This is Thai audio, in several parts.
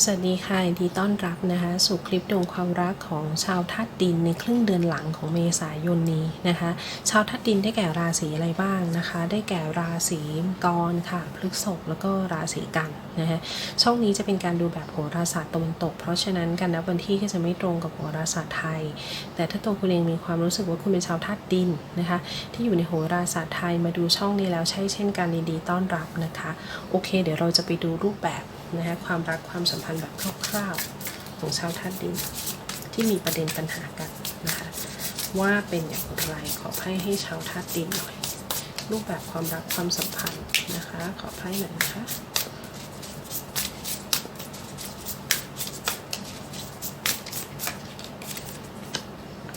สวัสดีค่ะดีต้อนรับนะคะ สู่คลิปดวงความรักของชาวธาตุดินในครึ่งเดือนหลังของเมษายนนี้นะคะ ชาวธาตุดินได้แก่ราศีอะไรบ้างนะคะ ได้แก่ราศีกรค่ะพฤษภแล้วก็ราศีกันนะคะช่องนี้จะเป็นการดูแบบโหราศาสตร์ตะวันตก เพราะฉะนั้นการนับวันที่ก็จะไม่ตรงกับโหราศาสตร์ไทย แต่ถ้าตัวคุณเองมีความรู้สึกว่าคุณเป็นชาวธาตุดินนะคะ ที่อยู่ในโหราศาสตร์ไทยมาดูช่องนี้แล้วใช่เช่นกันยินดีต้อนรับนะคะ โอเค เดี๋ยวเราจะไปดูรูปแบบ นะคะความรักความสัมพันธ์แบบคร่าวๆของชาวธาตุดิน ที่มีประเด็นปัญหากันนะคะว่าเป็นอย่างไรขอไพ่ให้ชาวธาตุดินหน่อยรูปแบบความรักความสัมพันธ์นะคะ ขอไพ่หน่อยนะคะ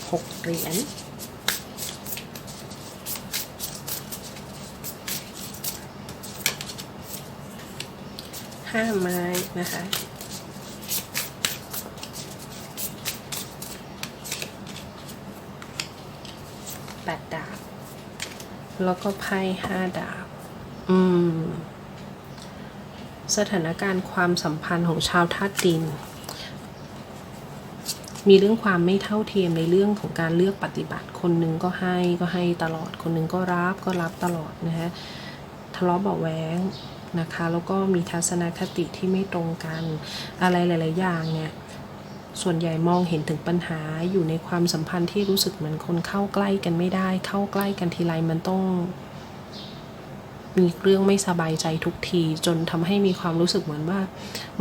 หกเหรียญ ห้าไม้นะคะแปดดาบ แล้วก็ไพ่ห้าดาบ อืม สถานการณ์ความสัมพันธ์ของชาวธาตุดิน มีเรื่องความไม่เท่าเทียมในเรื่องของการเลือกปฏิบัติ คนหนึ่งก็ให้ก็ให้ตลอด คนหนึ่งก็รับก็รับตลอดนะฮะ ทะเลาะเบาะแว้ง นะคะ แล้วก็มีทัศนคติที่ไม่ตรงกัน อะไรหลาย ๆ อย่างเนี่ย ส่วนใหญ่มองเห็นถึงปัญหาอยู่ในความสัมพันธ์ที่รู้สึกเหมือนคนเข้าใกล้กันไม่ได้ เข้าใกล้กันทีไรมันต้อง มีเรื่องไม่สบายใจทุกที จนทำให้มีความรู้สึกเหมือนว่า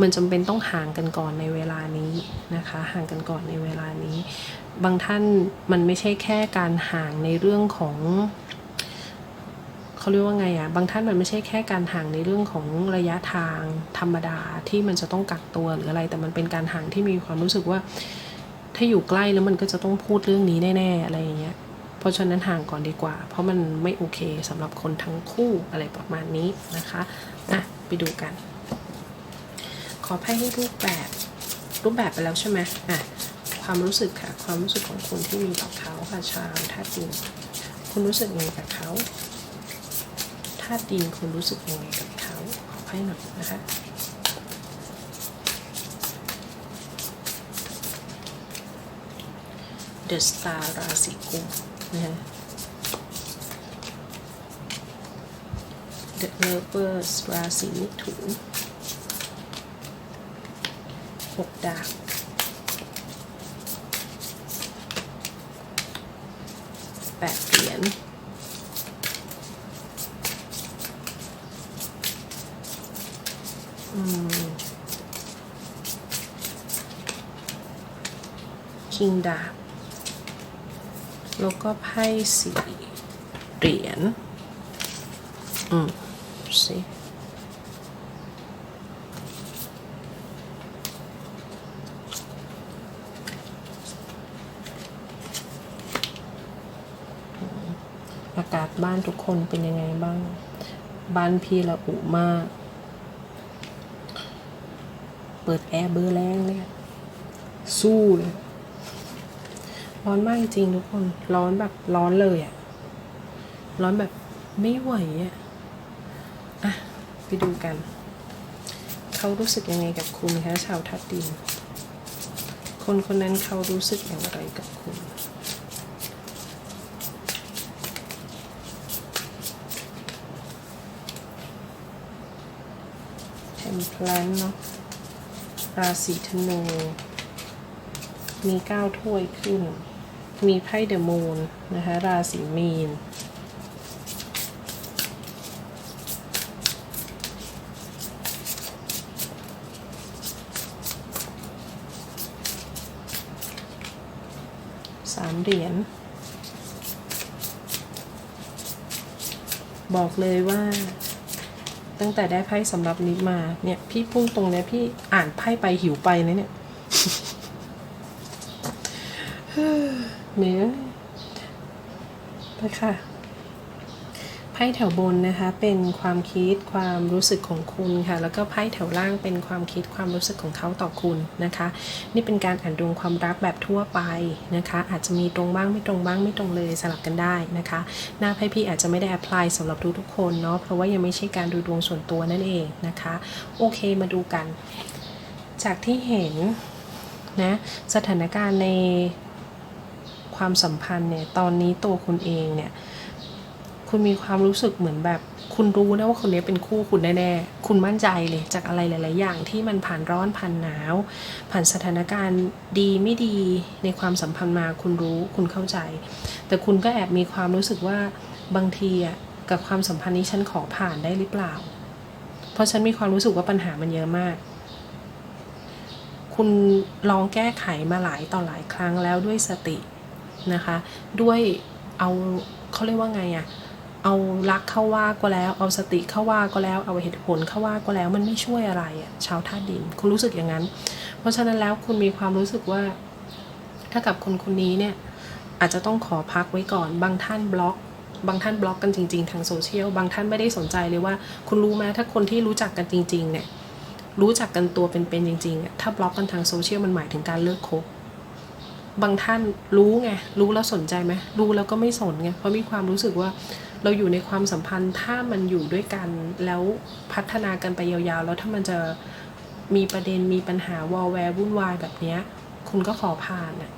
มันจำเป็นต้องห่างกันก่อนในเวลานี้นะคะ ห่างกันก่อนในเวลานี้ บางท่านมันไม่ใช่แค่การห่างในเรื่องของ เขาเรียกว่าไงอะบางท่านมันไม่ใช่แค่การห่างในเรื่องของระยะทางธรรมดาที่มันจะต้องกักตัวหรืออะไร แต่มันเป็นการห่างที่มีความรู้สึกว่า ถ้าอยู่ใกล้แล้วมันก็จะต้องพูดเรื่องนี้แน่ๆอะไรอย่างเงี้ยเพราะฉะนั้นห่างก่อนดีกว่า เพราะมันไม่โอเคสำหรับคนทั้งคู่อะไรประมาณนี้นะคะอะไปดูกัน ขอไพ่ให้รูปแบบรูปแบบไปแล้วใช่ไหมอะความรู้สึกค่ะ ความรู้สึกของคนที่มีต่อเขาค่ะชาวธาตุดินคุณรู้สึกยังไงกับเขา ธาตุดินคุณรู้สึกยังไงกับเขาขอไพ่หน่อยนะคะ The Star ราศีกุมนะฮะ The Lovers ราศีมิถุนหกดาบแปดเหรียญ คิงดาบแล้วก็ไพ่สี่เหรียญ อืมสิอากาศบ้านทุกคนเป็นยังไงบ้าง บ้านพี่ละอุมาก เปิดแอร์เบอร์แรงเลย สู้เลย ร้อนมากจริงทุกคน ร้อนแบบร้อนเลยอะร้อนแบบไม่ไหวอะอะ ไปดูกัน เขารู้สึกยังไงกับคุณคะชาวทัดดิน คนคนนั้นเขารู้สึกอย่างไรกับคุณเทมเพลนเนาะราศีธนูมีเก้าถ้วยขึ้น มีไพ่เดอะมูนนะคะราศีมีน สามเหรียญ บอกเลยว่าตั้งแต่ได้ไพ่สำหรับนี้มาเนี่ย พี่พุ่งตรงเนี้ยพี่อ่านไพ่ไปหิวไปนะเนี่ย เนี่ไปค่ะไพ่แถวบนนะคะเป็นความคิดความรู้สึกของคุณค่ะแล้วก็ไพ่แถวล่างเป็นความคิดความรู้สึกของเขาต่อคุณนะคะ นี่เป็นการอ่านดวงความรักแบบทั่วไปนะคะ อาจจะมีตรงบ้างไม่ตรงบ้างไม่ตรงเลยสลับกันได้นะคะ หน้าไพ่พี่อาจจะไม่ได้แอพพลายสำหรับทุกๆคนเนาะเพราะว่ายังไม่ใช่การดูดวงส่วนตัวนั่นเองนะคะ โอเคมาดูกัน จากที่เห็นนะสถานการณ์ใน ความสัมพันธ์เนี่ยตอนนี้ตัวคุณเองเนี่ยคุณมีความรู้สึกเหมือนแบบ คุณรู้นะว่าคนนี้เป็นคู่คุณแน่ๆคุณมั่นใจเลยจากอะไรหลาย ๆ อย่างที่มันผ่านร้อนผ่านหนาว ผ่านสถานการณ์ดีไม่ดีในความสัมพันธ์มาคุณรู้คุณเข้าใจ แต่คุณก็แอบมีความรู้สึกว่าบางทีอะกับความสัมพันธ์นี้ฉันขอผ่านได้หรือเปล่า เพราะฉันมีความรู้สึกว่าปัญหามันเยอะมาก คุณลองแก้ไขมาหลายต่อหลายครั้งแล้วด้วยสติ นะคะ ด้วยเอาเขาเรียกว่าไงอะเอารักเข้าว่าก็แล้ว เอาสติเข้าว่าก็แล้ว เอาเหตุผลเข้าว่าก็แล้ว มันไม่ช่วยอะไรอะชาวธาตุดิน คุณรู้สึกอย่างนั้น เพราะฉะนั้นแล้วคุณมีความรู้สึกว่า ถ้ากับคนคนนี้เนี่ยอาจจะต้องขอพักไว้ก่อน บางท่านบล็อกบางท่านบล็อกกันจริง ๆ ทางโซเชียล บางท่านไม่ได้สนใจเลยว่า คุณรู้ไหมถ้าคนที่รู้จักกันจริง ๆ เนี่ย รู้จักกันตัวเป็นๆจริงๆอะถ้าบล็อกกันทางโซเชียลมันหมายถึงการเลิกคบ บางท่านรู้ไงรู้แล้วสนใจไหมรู้แล้วก็ไม่สนไงเพราะมีความรู้สึกว่าเราอยู่ในความสัมพันธ์ถ้ามันอยู่ด้วยกันแล้วพัฒนากันไปยาวๆ แล้วถ้ามันจะมีประเด็นมีปัญหาวอลแวร์วุ่นวายแบบเนี้ยคุณก็ขอผ่านอะ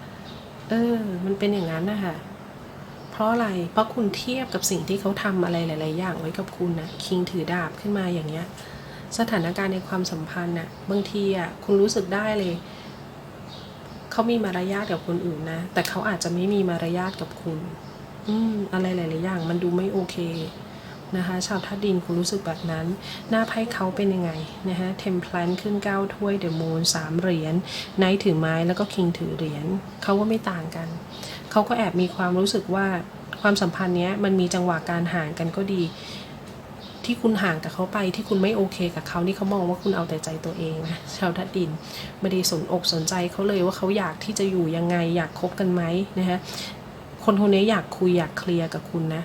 เออ มันเป็นอย่างนั้นนะคะเพราะอะไรเพราะคุณเทียบกับสิ่งที่เขาทำอะไรหลาย ๆ อย่างไว้กับคุณนะคิงถือดาบขึ้นมาอย่างเงี้ยสถานการณ์ในความสัมพันธ์น่ะบางทีอะคุณรู้สึกได้เลย เขามีมารยาทกับคนอื่นนะ แต่เขาอาจจะไม่มีมารยาทกับคุณ อืม อะไรหลายๆอย่าง มันดูไม่โอเคนะคะ ชาวธาตุดินคุณรู้สึกแบบนั้น หน้าไพ่เขาเป็นยังไงนะฮะเทมเพลนขึ้น9ถ้วยเดอะมูนสามเหรียญไนท์ถือไม้แล้วก็คิงถือเหรียญเขาก็ไม่ต่างกัน เขาก็แอบมีความรู้สึกว่าความสัมพันธ์เนี้ยมันมีจังหวะการห่างกันก็ดี ที่คุณห่างกับเขาไปที่คุณไม่โอเคกับเขานี่เขามองว่าคุณเอาแต่ใจตัวเองนะชาวธาตุดินไม่ได้สนอกสนใจเขาเลยว่าเขาอยากที่จะอยู่ยังไงอยากคบกันไหมนะฮะคนคนนี้อยากคุยอยากเคลียร์กับคุณนะ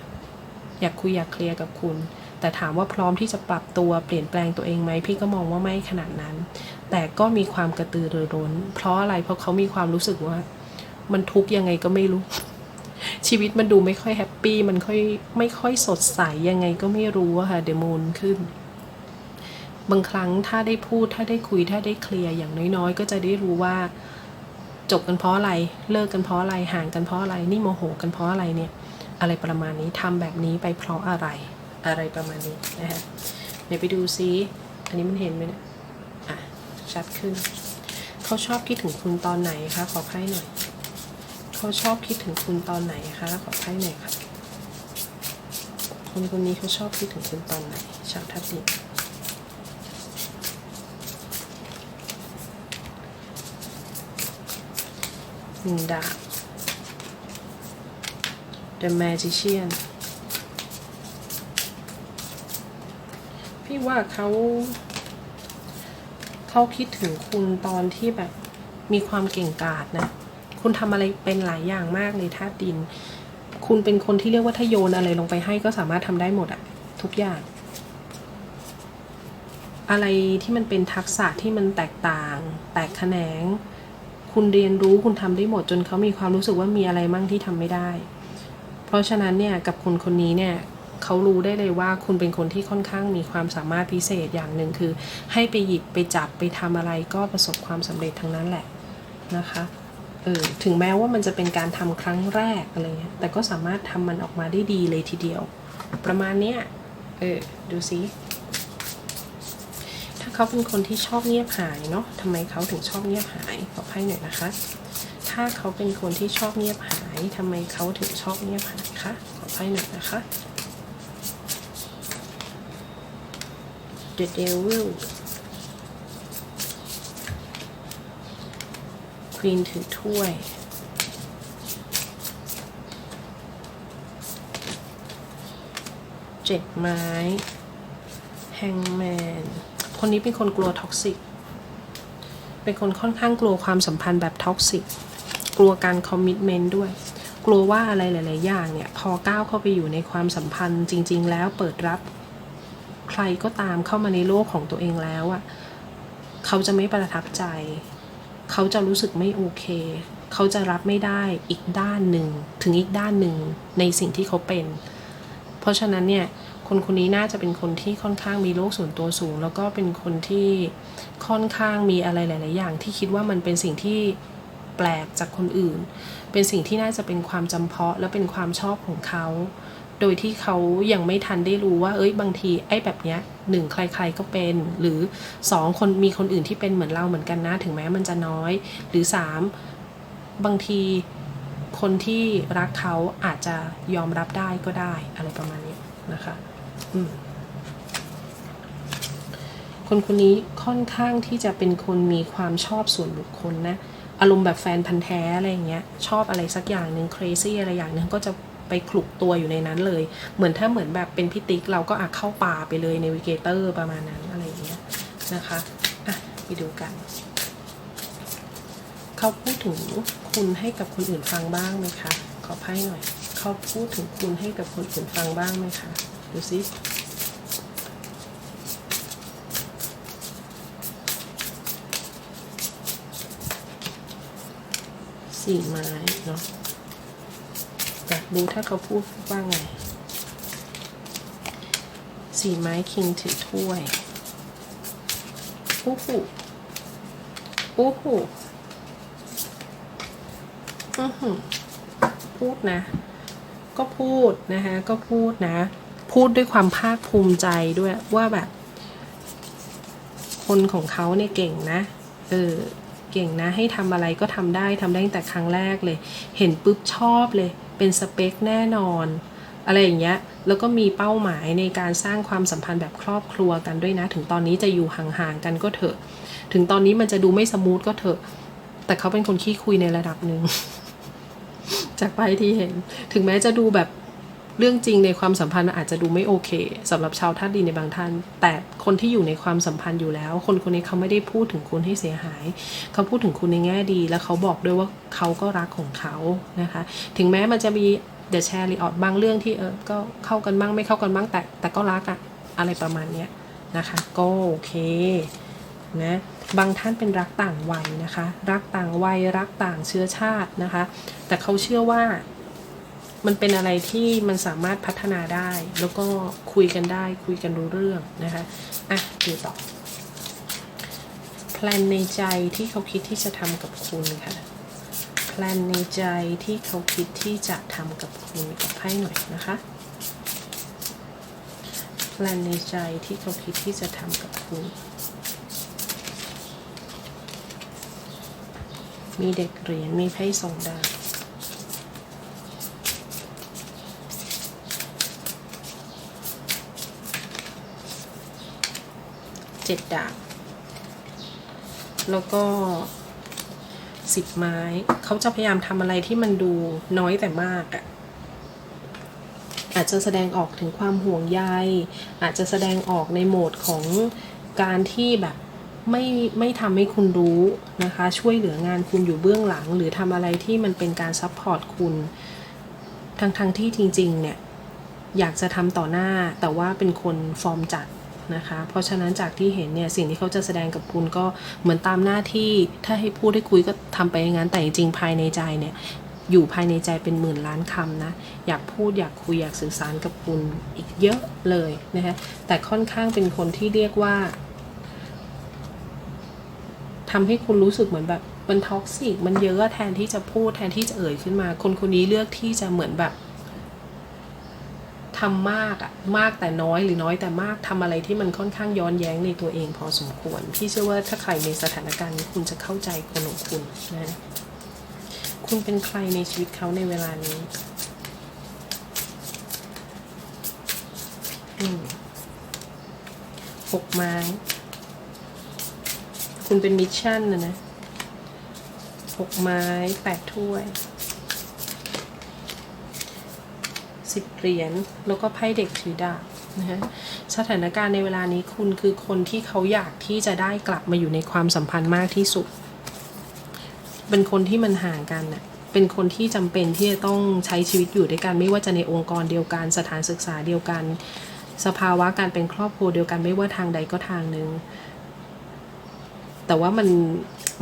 อยากคุยอยากเคลียร์กับคุณ แต่ถามว่าพร้อมที่จะปรับตัวเปลี่ยนแปลงตัวเองไหมพี่ก็มองว่าไม่ขนาดนั้น แต่ก็มีความกระตือรือร้น เพราะอะไรเพราะเขามีความรู้สึกว่า มันทุกข์ยังไงก็ไม่รู้ ชีวิตมันดูไม่ค่อยแฮปปี้มันค่อยไม่ค่อยสดใสยังไงก็ไม่รู้อะค่ะเดมูนขึ้น บางครั้งถ้าได้พูดถ้าได้คุยถ้าได้เคลียร์อย่างน้อยๆ ก็จะได้รู้ว่า จบกันเพราะอะไร เลิกกันเพราะอะไรห่างกันเพราะอะไร นี่โมโหกันเพราะอะไรเนี่ย อะไรประมาณนี้ทำแบบนี้ไปเพราะอะไร อะไรประมาณนี้นะฮะเดี๋ยวไปดูซิอันนี้มันเห็นไหมเนี่ยอะชัดขึ้น เขาชอบคิดถึงคุณตอนไหนคะขอไพ่หน่อย เขาชอบคิดถึงคุณตอนไหนคะ ขอไพ่หน่อยค่ะ คนคนนี้เขาชอบคิดถึงคุณตอนไหน ชาวทัพดินหนึ่งดาบ The Magician พี่ว่าเขา เขาคิดถึงคุณตอนที่แบบมีความเก่งกาจนะ คุณทำอะไรเป็นหลายอย่างมากเลยธาตุดิน คุณเป็นคนที่เรียกว่าถ้าโยนอะไรลงไปให้ก็สามารถทำได้หมดอะทุกอย่าง อะไรที่มันเป็นทักษะที่มันแตกต่าง แตกแขนง คุณเรียนรู้คุณทำได้หมดจนเขามีความรู้สึกว่ามีอะไรมั่งที่ทำไม่ได้ เพราะฉะนั้นเนี่ยกับคนคนนี้เนี่ยเขารู้ได้เลยว่าคุณเป็นคนที่ค่อนข้างมีความสามารถพิเศษอย่างหนึ่งคือ ให้ไปหยิบไปจับไปทำอะไรก็ประสบความสำเร็จทั้งนั้นแหละนะคะ เออถึงแม้ว่ามันจะเป็นการทำครั้งแรกอะไรเงี้ยแต่ก็สามารถทำมันออกมาได้ดีเลยทีเดียว ประมาณเนี้ยเออดูซิถ้าเขาเป็นคนที่ชอบเงียบหายเนาะทำไมเขาถึงชอบเงียบหายขอไพ่หน่อยนะคะ ถ้าเขาเป็นคนที่ชอบเงียบหายทำไมเขาถึงชอบเงียบหายคะขอไพ่หน่อยนะคะ The Devil Queen ถือถ้วย เจ็ดไม้ Hangman คนนี้เป็นคนกลัวท็อกซิก เป็นคนค่อนข้างกลัวความสัมพันธ์แบบท็อกซิก กลัวการคอมมิชเมนต์ด้วย กลัวว่าอะไรหลาย ๆ อย่างเนี่ย พอก้าวเข้าไปอยู่ในความสัมพันธ์จริง ๆ แล้วเปิดรับ ใครก็ตามเข้ามาในโลกของตัวเองแล้วอะเขาจะไม่ประทับใจ เขาจะรู้สึกไม่โอเค เขาจะรับไม่ได้อีกด้านหนึ่งถึงอีกด้านหนึ่งในสิ่งที่เขาเป็น เพราะฉะนั้นเนี่ยคนคนนี้น่าจะเป็นคนที่ค่อนข้างมีโลกส่วนตัวสูง แล้วก็เป็นคนที่ค่อนข้างมีอะไรหลาย ๆ อย่าง ที่คิดว่ามันเป็นสิ่งที่แปลกจากคนอื่น เป็นสิ่งที่น่าจะเป็นความจำเพาะและเป็นความชอบของเขา โดยที่เขายังไม่ทันได้รู้ว่า เอ้ยบางทีไอ้แบบเนี้ยหนึ่งใคร ๆก็เป็น หรือสองคนมีคนอื่นที่เป็นเหมือนเราเหมือนกันนะ ถึงแม้มันจะน้อย หรือสามบางทีคนที่รักเขาอาจจะยอมรับได้ก็ได้ อะไรประมาณนี้นะคะอืมคนคนนี้ค่อนข้างที่จะเป็นคนมีความชอบส่วนบุคคลนะ อารมณ์แบบแฟนพันธ์แท้อะไรอย่างเงี้ย ชอบอะไรสักอย่างหนึ่ง crazy อะไรอย่างหนึงก็จะ ไปคลุกตัวอยู่ในนั้นเลย เหมือนถ้าเหมือนแบบเป็นพิติกเราก็อาจเข้าป่าไปเลยในวิเกเตอร์ประมาณนั้นอะไรอย่างเงี้ยนะคะอะไปดูกัน เขาพูดถึงคุณให้กับคนอื่นฟังบ้างไหมคะ ขอไพ่หน่อย เขาพูดถึงคุณให้กับคนอื่นฟังบ้างไหมคะดูสิสี่ไม้เนาะ อยากดูถ้าเขาพูดว่าไง สี่ไม้คิงถือถ้วยอู้หูอู้หูอือหือพูดนะ ก็พูดนะคะก็พูดนะ พูดด้วยความภาคภูมิใจด้วยว่าแบบ คนของเขาเนี่ยเก่งนะ เออ เก่งนะ ให้ทำอะไรก็ทำได้ทำได้ตั้งแต่ครั้งแรกเลย เห็นปุ๊บชอบเลย เป็นสเปคแน่นอน อะไรอย่างเงี้ยแล้วก็มีเป้าหมายในการสร้างความสัมพันธ์แบบครอบครัวกันด้วยนะ ถึงตอนนี้จะอยู่ห่างๆกันก็เถอะ ถึงตอนนี้มันจะดูไม่สมูทก็เถอะ แต่เขาเป็นคนขี้คุยในระดับหนึ่งจากไปที่เห็น ถึงแม้จะดูแบบ เรื่องจริงในความสัมพันธ์มันอาจจะดูไม่โอเคสำหรับชาวธาตุดินในบางท่าน แต่คนที่อยู่ในความสัมพันธ์อยู่แล้ว คนคนนี้เขาไม่ได้พูดถึงคุณให้เสียหาย เขาพูดถึงคุณในแง่ดี แล้วเขาบอกด้วยว่าเขาก็รักของเขานะคะ ถึงแม้มันจะมีเด e แชร์รีออดบางเรื่องที่เออก็เข้ากันบ้างไม่เข้ากันบ้างแต่แต่ก็รักอะอะไรประมาณเนี้ยนะคะก็โอเคนะบางท่านเป็นรักต่างวัยนะคะ รักต่างวัยรักต่างเชื้อชาตินะคะ แต่เขาเชื่อว่า มันเป็นอะไรที่มันสามารถพัฒนาได้ แล้วก็คุยกันได้คุยกันรู้เรื่องนะคะอะดูต่อแพลนในใจที่เขาคิดที่จะทำกับคุณค่ะแพลนในใจที่เขาคิดที่จะทำกับคุณกับไพ่หน่อยนะคะแพลนในใจที่เขาคิดที่จะทำกับคุณมีเด็กเหรียญมีไพ่สองดาว จ็ดดาบ แล้วก็สิบไม้ เขาจะพยายามทำอะไรที่มันดูน้อยแต่มากอะ่ะอาจจะแสดงออกถึงความห่วงใย อาจจะแสดงออกในโหมดของการที่แบบไม่ไม่ทำให้คุณรู้นะคะ ช่วยเหลืองานคุณอยู่เบื้องหลัง หรือทำอะไรที่มันเป็นการซัพพอร์ตคุณทั้งทั้งที่จริง ๆ เนี่ย อยากจะทำต่อหน้าแต่ว่าเป็นคนฟอร์มจัด นะคะ เพราะฉะนั้นจากที่เห็นเนี่ยสิ่งที่เขาจะแสดงกับคุณก็เหมือนตามหน้าที่ถ้าให้พูดให้คุยก็ทำไปอย่างนั้นแต่จริงๆภายในใจเนี่ยอยู่ภายในใจเป็นหมื่นล้านคำนะ อยากพูดอยากคุยอยากสื่อสารกับคุณอีกเยอะเลยนะคะแต่ค่อนข้างเป็นคนที่เรียกว่าทำให้คุณรู้สึกเหมือนแบบมันท็อกซิกมันเยอะแทนที่จะพูดแทนที่จะเอ่ยขึ้นมา คนคนนี้เลือกที่จะเหมือนแบบ ทำมากอะมากแต่น้อยหรือน้อยแต่มากทำอะไรที่มันค่อนข้างย้อนแย้งในตัวเองพอสมควร พี่เชื่อว่าถ้าใครในสถานการณ์นี้คุณจะเข้าใจคนของคุณนะคุณเป็นใครในชีวิตเขาในเวลานี้หกไม้คุณเป็นมิชชั่นนะนะหกไม้แปดถ้วย สิบเหรียญแล้วก็ไพ่เด็กถือดาบนะฮะสถานการณ์ในเวลานี้คุณคือคนที่เขาอยากที่จะได้กลับมาอยู่ในความสัมพันธ์มากที่สุด เป็นคนที่มันห่างกันน่ะเป็นคนที่จำเป็นที่จะต้องใช้ชีวิตอยู่ด้วยกันไม่ว่าจะในองค์กรเดียวกัน สถานศึกษาเดียวกัน สภาวะการเป็นครอบครัวเดียวกันไม่ว่าทางใดก็ทางหนึ่ง แต่ว่ามัน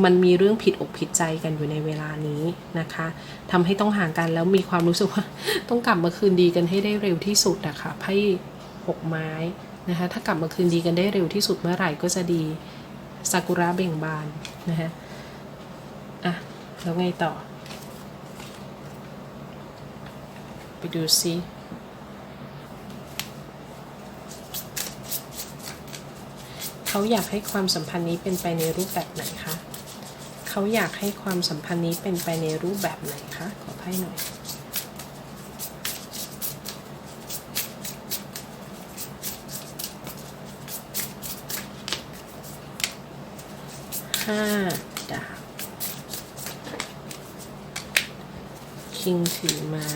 มันมีเรื่องผิดอกผิดใจกันอยู่ในเวลานี้นะคะทำให้ต้องห่างกันแล้วมีความรู้สึกว่า ต้องกลับมาคืนดีกันให้ได้เร็วที่สุดอะค่ะไพ่หกไม้นะคะถ้ากลับมาคืนดีกันได้เร็วที่สุดเมื่อไหร่ก็จะดีซากุระเบ่งบานนะคะอะแล้วไงต่อ ไปดูซิ เขาอยากให้ความสัมพันธ์นี้เป็นไปในรูปแบบไหนคะ เขาอยากให้ความสัมพันธ์นี้เป็นไปในรูปแบบไหนคะ ขอไพ่หน่อย ห้าดาบคิงถือไม้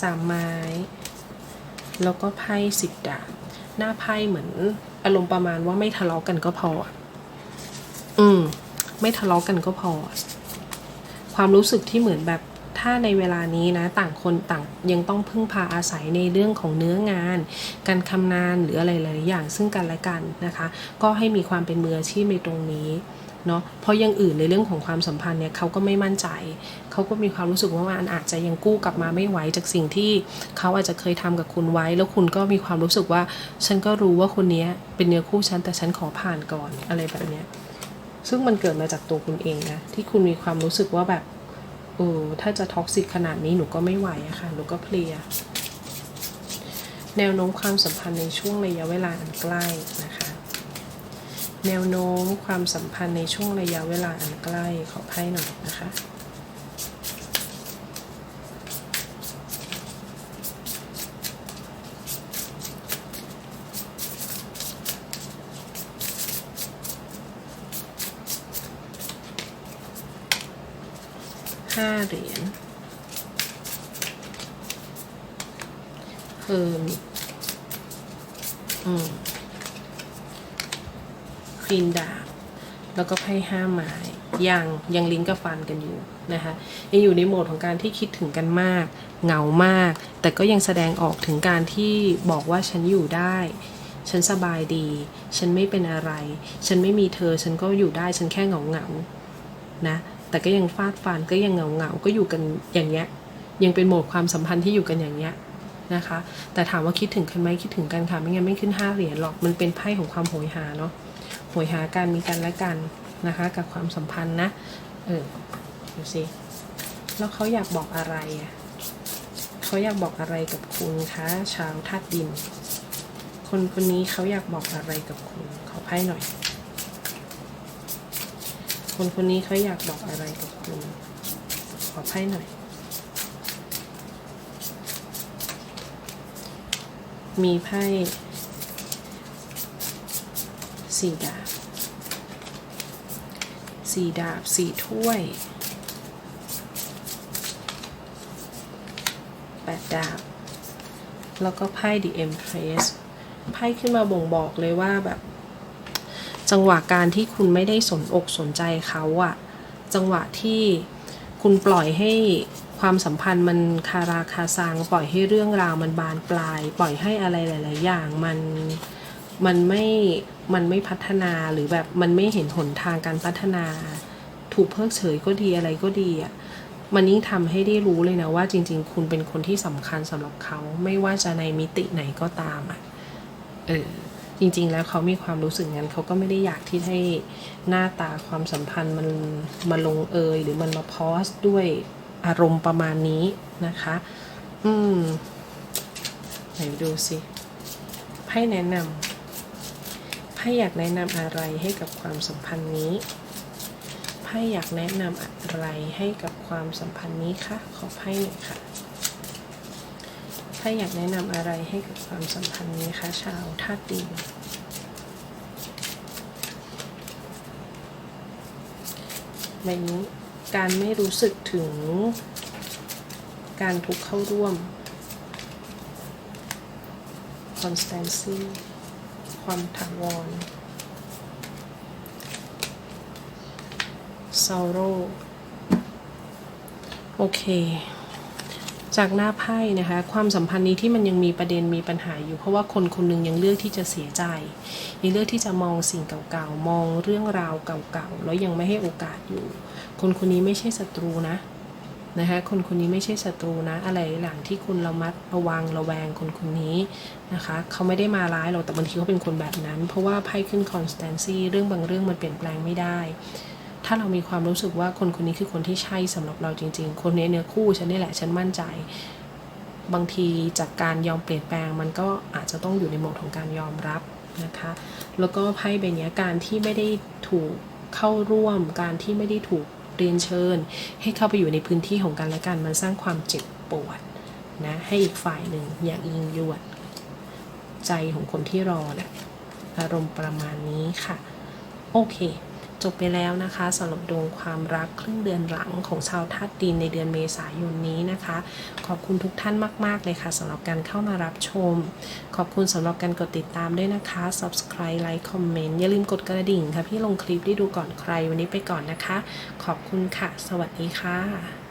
สามไม้ แล้วก็ไพ่สิบดาบหน้าไพ่เหมือนอารมณ์ประมาณว่าไม่ทะเลาะกันก็พออะอืม ไม่ทะเลาะกันก็พอ ความรู้สึกที่เหมือนแบบถ้าในเวลานี้นะ ต่างคนต่างยังต้องพึ่งพาอาศัยในเรื่องของเนื้องาน การคำนานหรืออะไรหลายอย่างซึ่งกันและกันนะคะ ก็ให้มีความเป็นมืออาชีพในตรงนี้ เนาะเพราะอยังอื่นในเรื่องของความสัมพันธ์เนี่ยเขาก็ไม่มั่นใจ เขาก็มีความรู้สึกว่ามันอาจจะยังกู้กลับมาไม่ไหวจากสิ่งที่เขาอาจจะเคยทำกับคุณไว้ แล้วคุณก็มีความรู้สึกว่า ฉันก็รู้ว่าคนนี้เป็นเนื้อคู่ฉันแต่ฉันขอผ่านก่อนอะไรแบบเนี้ยซึ่งมันเกิดมาจากตัวคุณเองนะที่คุณมีความรู้สึกว่าแบบเออถ้าจะท็อกซิกขนาดนี้หนูก็ไม่ไหวอะค่ะหนูก็เพลียแนวโน้มความสัมพันธ์ในช่วงระยะเวลาอันใกล้นะคะ แนวโน้มความสัมพันธ์ในช่วงระยะเวลาอันใกล้ขอไพ่หน่อยนะคะห้าเหรียญเฮิร์มิตอืม ควีนดาบ แล้วก็ไพ่ห้าไม้ยังยังลิงก์กับฟันกันอยู่นะคะยังอยู่ในโหมดของการที่คิดถึงกันมาก เหงามาก แต่ก็ยังแสดงออกถึงการที่บอกว่าฉันอยู่ได้ ฉันสบายดี ฉันไม่เป็นอะไร ฉันไม่มีเธอ ฉันก็อยู่ได้ฉันแค่เหงาเหงานะแต่ก็ยังฟาดฟันก็ยังเหงาเหงาก็อยู่กันอย่างเงี้ยยังเป็นโหมดความสัมพันธ์ที่อยู่กันอย่างเงี้ยนะคะ แต่ถามว่าคิดถึงกันไหมคิดถึงกันค่ะไม่งั้นไม่ขึ้นห้าเหรียญหรอกมันเป็นไพ่ของความโหยหาเนาะ โหยหาการมีกันและกันนะคะ กับความสัมพันธ์นะ เออดูสิแล้วเขาอยากบอกอะไรอะเขาอยากบอกอะไรกับคุณคะชาวธาตุดิน คนคนนี้เขาอยากบอกอะไรกับคุณ ขอไพ่หน่อย คนคนนี้เขาอยากบอกอะไรกับคุณ ขอไพ่หน่อย มีไพ่ สี่ดาบสี่ดาบสี่ถ้วยแปดดาบ แล้วก็ไพ่ The Empress ไพ่ขึ้นมาบ่งบอกเลยว่าแบบ จังหวะการที่คุณไม่ได้สนอกสนใจเขาอะจังหวะที่คุณปล่อยให้ความสัมพันธ์มันคาราคาซังปล่อยให้เรื่องราวมันบานปลาย ปล่อยให้อะไรหลาย ๆ อย่างมัน มันไม่มันไม่พัฒนาหรือแบบมันไม่เห็นหนทางการพัฒนา ถูกเพิกเฉยก็ดีอะไรก็ดีอะมันยิ่งทำให้ได้รู้เลยนะว่าจริง ๆ คุณเป็นคนที่สำคัญสำหรับเขาไม่ว่าจะในมิติไหนก็ตามอะเออจริง ๆ แล้วเขามีความรู้สึกงั้นเขาก็ไม่ได้อยากที่ให้หน้าตาความสัมพันธ์มันมาลงเอยหรือมันมาโพสต์ด้วยอารมณ์ประมาณนี้นะคะ อืม ไหนดูสิไพ่แนะนำ พ่อยากแนะนำอะไรให้กับความสัมพันธ์นี้ไพ่อยากแนะนำอะไรให้กับความสัมพันธ์นี้คะขอไพ่หน่อยค่ะไพ่อยากแนะนำอะไรให้กับความสัมพันธ์นี้คะชาวธาตุดินใบนี้การไม่รู้สึกถึงการทุกข์เข้าร่วม constancy ความถาวร sorrow โอเค จากหน้าไพ่นะคะ ความสัมพันธ์นี้ที่มันยังมีประเด็นมีปัญหาอยู่ เพราะว่าคนคนหนึ่งยังเลือกที่จะเสียใจ ยังเลือกที่จะมองสิ่งเก่าๆ มองเรื่องราวเก่าๆ แล้วยังไม่ให้โอกาสอยู่ คนคนนี้ไม่ใช่ศัตรูนะ นะคะคนคนนี้ไม่ใช่ศัตรูนะ อะไรหลังที่คุณระมัดระวังระแวงคนคนนี้นะคะเขาไม่ได้มาร้ายหรอกแต่บางทีเขาเป็นคนแบบนั้น เพราะว่าไพ่ขึ้น constancy เรื่องบางเรื่องมันเปลี่ยนแปลงไม่ได้ ถ้าเรามีความรู้สึกว่าคนคนนี้คือคนที่ใช่สำหรับเราจริง ๆ คนนี้เนื้อคู่ฉันนี่แหละฉันมั่นใจ บางทีจากการยอมเปลี่ยนแปลงมันก็อาจจะต้องอยู่ในโหมดของการยอมรับนะคะแล้วก็ไพ่ใบเนี้การที่ไม่ได้ถูกเข้าร่วมการที่ไม่ได้ถูก เรียนเชิญ ให้เข้าไปอยู่ในพื้นที่ของกันและกันมันสร้างความเจ็บปวดนะให้อีกฝ่ายหนึ่งอย่างยิงยวด ใจของคนที่รอแหละอารมณ์ประมาณนี้ค่ะ โอเค จบไปแล้วนะคะสำหรับดวงความรักครึ่งเดือนหลังของชาวธาตุดินในเดือนเมษายนนี้นะคะ ขอบคุณทุกท่านมาก ๆ เลยค่ะสำหรับการเข้ามารับชม ขอบคุณสำหรับการกดติดตามด้วยนะคะ subscribe like comment อย่าลืมกดกระดิ่งค่ะพี่ลงคลิปได้ดูก่อนใครวันนี้ไปก่อนนะคะ ขอบคุณค่ะ สวัสดีค่ะ